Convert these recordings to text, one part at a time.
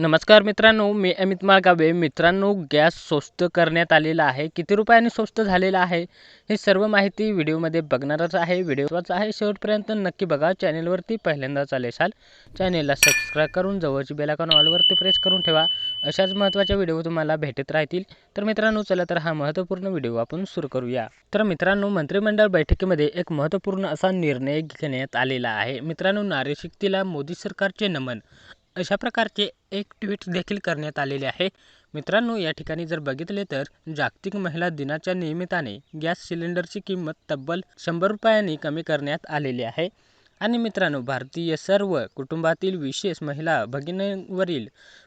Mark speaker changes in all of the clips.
Speaker 1: नमस्कार मित्रांनो मी अमित माळगावे. मित्रांनो गॅस स्वस्त करण्यात आलेला आहे. किती रुपयाने स्वस्त झालेला आहे? हे सर्व माहिती व्हिडिओमध्ये बघणारच आहे. व्हिडिओच आहे शेवटपर्यंत नक्की बघा. चॅनेलवरती पहिल्यांदाच आले असाल चॅनेलला सबस्क्राईब करून जवळची बेलाकॉन ऑलवरती प्रेस करून ठेवा. अशाच महत्त्वाच्या व्हिडिओ तुम्हाला भेटत राहतील. तर मित्रांनो चला तर हा महत्त्वपूर्ण व्हिडिओ आपण सुरू करूया. तर मित्रांनो मंत्रिमंडळ बैठकीमध्ये एक महत्त्वपूर्ण असा निर्णय घेण्यात आलेला आहे. मित्रांनो नारीशक्तीला मोदी सरकारचे नमन. अशा प्रकारचे एक ट्विट देखील करण्यात आलेले आहे. मित्रांनो या ठिकाणी जर बघितले तर जागतिक महिला दिनाच्या निमित्ताने गॅस सिलेंडरची किंमत तब्बल शंभर रुपयांनी कमी करण्यात आलेली आहे. आणि मित्रांनो भारतीय सर्व कुटुंबातील विशेष महिला भगिनींवरील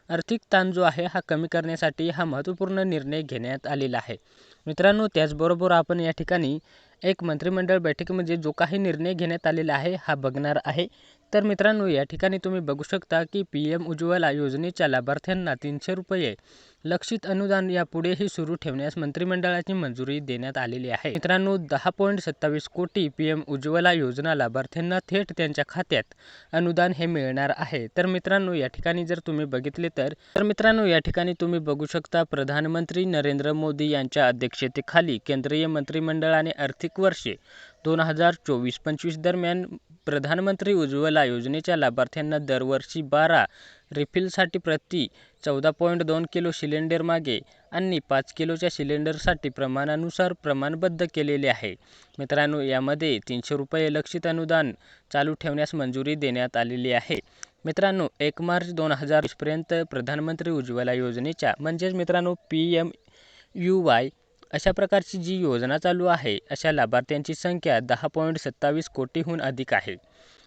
Speaker 1: आर्थिक ताण जो आहे हा कमी करण्यासाठी हा महत्त्वपूर्ण निर्णय घेण्यात आलेला आहे. मित्रांनो त्याचबरोबर आपण या ठिकाणी एक मंत्रिमंडळ बैठकीमध्ये म्हणजे जो काही निर्णय घेण्यात आलेला आहे हा बघणार आहे. तर मित्रांनो या ठिकाणी तुम्ही बघू शकता की पी एम उज्ज्वला योजनेच्या लाभार्थ्यांना तीनशे रुपये लक्षित अनुदान यापुढेही सुरू ठेवण्यास मंत्रिमंडळाची मंजुरी देण्यात आलेली आहे. मित्रांनो दहा पॉईंट सत्तावीस कोटी पी एम उज्ज्वला योजना लाभार्थ्यांना थेट त्यांच्या खात्यात अनुदान हे मिळणार आहे. तर मित्रांनो या ठिकाणी जर तुम्ही बघितले तर तर मित्रांनो या ठिकाणी तुम्ही बघू शकता प्रधानमंत्री नरेंद्र मोदी यांच्या अध्यक्षतेखाली केंद्रीय मंत्रिमंडळाने आर्थिक वर्षे दोन हजार चोवीस पंचवीस दरम्यान प्रधानमंत्री उज्ज्वला योजनेच्या लाभार्थ्यांना दरवर्षी बारा रिफिलसाठी प्रति चौदा पॉईंट दोन किलो सिलेंडर मागे आणि पाच किलोच्या सिलेंडरसाठी प्रमाणानुसार प्रमाणबद्ध केलेले आहे. मित्रांनो यामध्ये तीनशे रुपये लक्षित अनुदान चालू ठेवण्यास मंजुरी देण्यात आलेली आहे. मित्रांनो एक मार्च दोन हजार वीसपर्यंत प्रधानमंत्री उज्ज्वला योजनेच्या म्हणजेच मित्रांनो पी एम यू वाय अशा प्रकारची जी योजना चालू आहे अशा लाभार्थ्यांची संख्या दहा पॉईंट सत्तावीस कोटीहून अधिक आहे.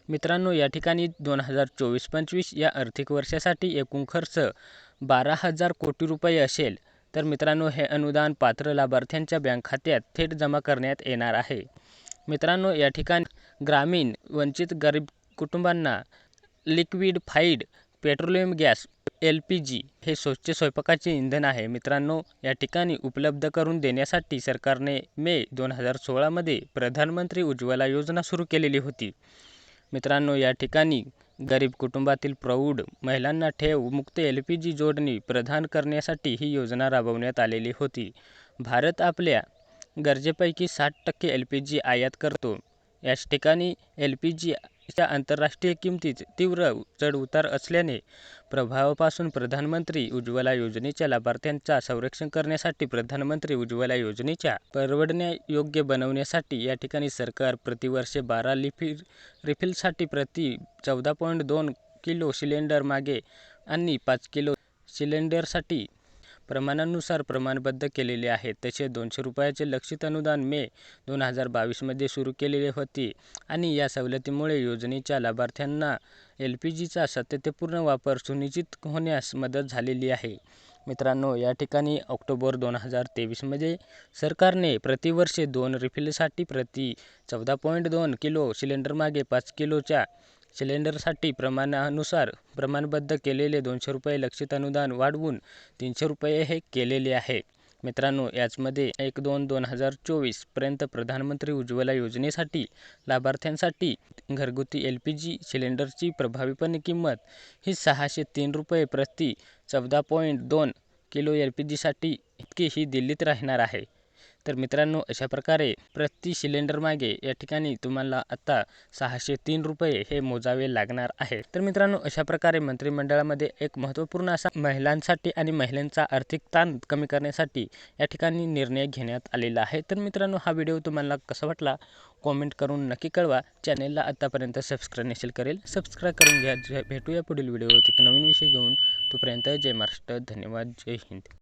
Speaker 1: मित्रांनो या ठिकाणी दोन हजार चोवीस पंचवीस या आर्थिक वर्षासाठी एकूण खर्च बारा हजार कोटी रुपये असेल तर मित्रांनो हे अनुदान पात्र लाभार्थ्यांच्या बँक खात्यात थेट जमा करण्यात येणार आहे. मित्रांनो या ठिकाणी ग्रामीण वंचित गरीब कुटुंबांना liquefied petroleum gas L P G हे स्वच्छ स्वयंपाकाचे इंधन आहे. मित्रांनो या ठिकाणी उपलब्ध करून देण्यासाठी सरकारने मे दोन हजार सोळामध्ये प्रधानमंत्री उज्ज्वला योजना सुरू केलेली होती. मित्रांनो या ठिकाणी गरीब कुटुंबातील प्रौढ महिलांना ठेव मुक्त एल पी जी जोडणी प्रदान करण्यासाठी ही योजना राबवण्यात आलेली होती. भारत आपल्या गरजेपैकी साठ टक्के एल पी जी आयात करतो. याच ठिकाणी एल पी जी च्या आंतरराष्ट्रीय किंमतीत तीव्र चढउतार असल्याने प्रभावापासून प्रधानमंत्री उज्ज्वला योजनेच्या लाभार्थ्यांचा संरक्षण करण्यासाठी प्रधानमंत्री उज्ज्वला योजनेच्या परवडण्यायोग्य बनवण्यासाठी या ठिकाणी सरकार प्रतिवर्षे बारा लिफिल रिफिलसाठी प्रति चौदा पॉईंट दोन किलो सिलेंडर मागे आणि पाच किलो सिलेंडरसाठी प्रमाणानुसार प्रमाणबद्ध केलेले आहे. तसे दोनशे रुपयाचे लक्षित अनुदान मे दोन हजार बावीसमध्ये सुरू केलेले होते आणि या सवलतीमुळे योजनेच्या लाभार्थ्यांना एल पी जीचा सातत्यपूर्ण वापर सुनिश्चित होण्यास मदत झालेली आहे. मित्रांनो या ठिकाणी ऑक्टोबर दोन हजार तेवीसमध्ये सरकारने प्रतिवर्षे दोन रिफिलसाठी प्रति चौदा पॉईंट दोन किलो सिलेंडरमागे पाच किलोच्या सिलेंडरसाठी प्रमाणानुसार प्रमाणबद्ध केलेले दोनशे रुपये लक्षित अनुदान वाढवून तीनशे रुपये हे केलेले आहे. मित्रांनो याचमध्ये एक दोन दोन हजार चोवीसपर्यंत प्रधानमंत्री उज्ज्वला योजनेसाठी लाभार्थ्यांसाठी घरगुती एल पी जी सिलेंडरची प्रभावीपणे किंमत ही सहाशे तीन रुपये प्रति चौदा पॉईंट दोन किलो एल पी जीसाठी इतकी ही दिल्लीत राहणार आहे. तर मित्रांनो अशा प्रकारे प्रति सिलेंडरमागे या ठिकाणी तुम्हाला आता सहाशे तीन रुपये हे मोजावे लागणार आहे. तर मित्रांनो अशा प्रकारे मंत्रिमंडळामध्ये एक महत्त्वपूर्ण असा महिलांसाठी आणि महिलांचा आर्थिक ताण कमी करण्यासाठी या ठिकाणी निर्णय घेण्यात आलेला आहे. तर मित्रांनो हा व्हिडिओ तुम्हाला कसा वाटला? कॉमेंट करून नक्की कळवा. चॅनेलला आतापर्यंत सबस्क्राईब नसेल करेल सबस्क्राईब करून घ्या. भेटूया पुढील व्हिडिओ एक नवीन विषय घेऊन तोपर्यंत जय महाराष्ट्र. धन्यवाद. जय हिंद.